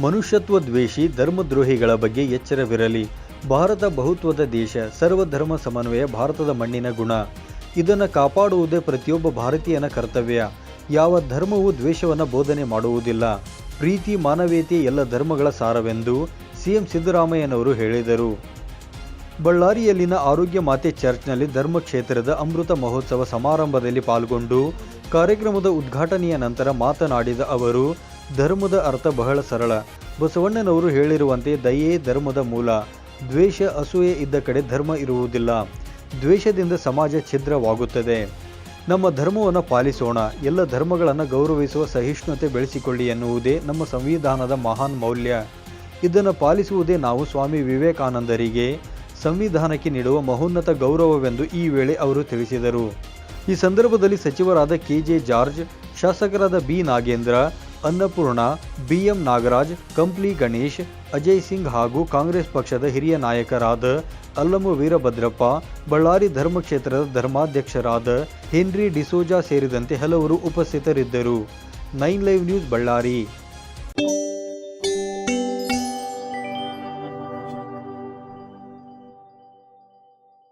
ಮನುಷ್ಯತ್ವ ದ್ವೇಷಿ ಧರ್ಮದ್ರೋಹಿಗಳ ಬಗ್ಗೆ ಎಚ್ಚರವಿರಲಿ. ಭಾರತ ಬಹುತ್ವದ ದೇಶ, ಸರ್ವಧರ್ಮ ಸಮನ್ವಯ ಭಾರತದ ಮಣ್ಣಿನ ಗುಣ. ಇದನ್ನು ಕಾಪಾಡುವುದೇ ಪ್ರತಿಯೊಬ್ಬ ಭಾರತೀಯನ ಕರ್ತವ್ಯ. ಯಾವ ಧರ್ಮವು ದ್ವೇಷವನ್ನು ಬೋಧನೆ ಮಾಡುವುದಿಲ್ಲ. ಪ್ರೀತಿ, ಮಾನವೀಯತೆ ಎಲ್ಲ ಧರ್ಮಗಳ ಸಾರವೆಂದು ಸಿಎಂ ಸಿದ್ದರಾಮಯ್ಯನವರು ಹೇಳಿದರು. ಬಳ್ಳಾರಿಯಲ್ಲಿನ ಆರೋಗ್ಯ ಮಾತೆ ಚರ್ಚ್ನಲ್ಲಿ ಧರ್ಮಕ್ಷೇತ್ರದ ಅಮೃತ ಮಹೋತ್ಸವ ಸಮಾರಂಭದಲ್ಲಿ ಪಾಲ್ಗೊಂಡು ಕಾರ್ಯಕ್ರಮದ ಉದ್ಘಾಟನೆಯ ನಂತರ ಮಾತನಾಡಿದ ಅವರು ಧರ್ಮದ ಅರ್ಥ ಬಹಳ ಸರಳ. ಬಸವಣ್ಣನವರು ಹೇಳಿರುವಂತೆ ದಯೆ ಧರ್ಮದ ಮೂಲ. ದ್ವೇಷ ಅಸೂಯೆ ಇದ್ದ ಕಡೆ ಧರ್ಮ ಇರುವುದಿಲ್ಲ. ದ್ವೇಷದಿಂದ ಸಮಾಜ ಛಿದ್ರವಾಗುತ್ತದೆ. ನಮ್ಮ ಧರ್ಮವನ್ನು ಪಾಲಿಸೋಣ. ಎಲ್ಲ ಧರ್ಮಗಳನ್ನು ಗೌರವಿಸುವ ಸಹಿಷ್ಣುತೆ ಬೆಳೆಸಿಕೊಳ್ಳಿ ಎನ್ನುವುದೇ ನಮ್ಮ ಸಂವಿಧಾನದ ಮಹಾನ್ ಮೌಲ್ಯ. ಇದನ್ನು ಪಾಲಿಸುವುದೇ ನಾವು ಸ್ವಾಮಿ ವಿವೇಕಾನಂದರಿಗೆ. ಸಂವಿಧಾನಕ್ಕೆ ನೀಡುವ ಮಹೋನ್ನತ ಗೌರವವೆಂದು ಈ ವೇಳೆ ಅವರು ತಿಳಿಸಿದರು. ಈ ಸಂದರ್ಭದಲ್ಲಿ ಸಚಿವರಾದ ಕೆಜೆ ಜಾರ್ಜ್, ಶಾಸಕರಾದ ಬಿ ನಾಗೇಂದ್ರ ಅನ್ನಪೂರ್ಣ, ಬಿಎಂ ನಾಗರಾಜ್, ಕಂಪ್ಲಿ ಗಣೇಶ್, ಅಜಯ್ ಸಿಂಗ್ ಹಾಗೂ ಕಾಂಗ್ರೆಸ್ ಪಕ್ಷದ ಹಿರಿಯ ನಾಯಕರಾದ ಅಲ್ಲಮ ವೀರಭದ್ರಪ್ಪ, ಬಳ್ಳಾರಿ ಧರ್ಮಕ್ಷೇತ್ರದ ಧರ್ಮಾಧ್ಯಕ್ಷರಾದ ಹೆನ್ರಿ ಡಿಸೋಜಾ ಸೇರಿದಂತೆ ಹಲವರು ಉಪಸ್ಥಿತರಿದ್ದರು. Nine live news Ballari.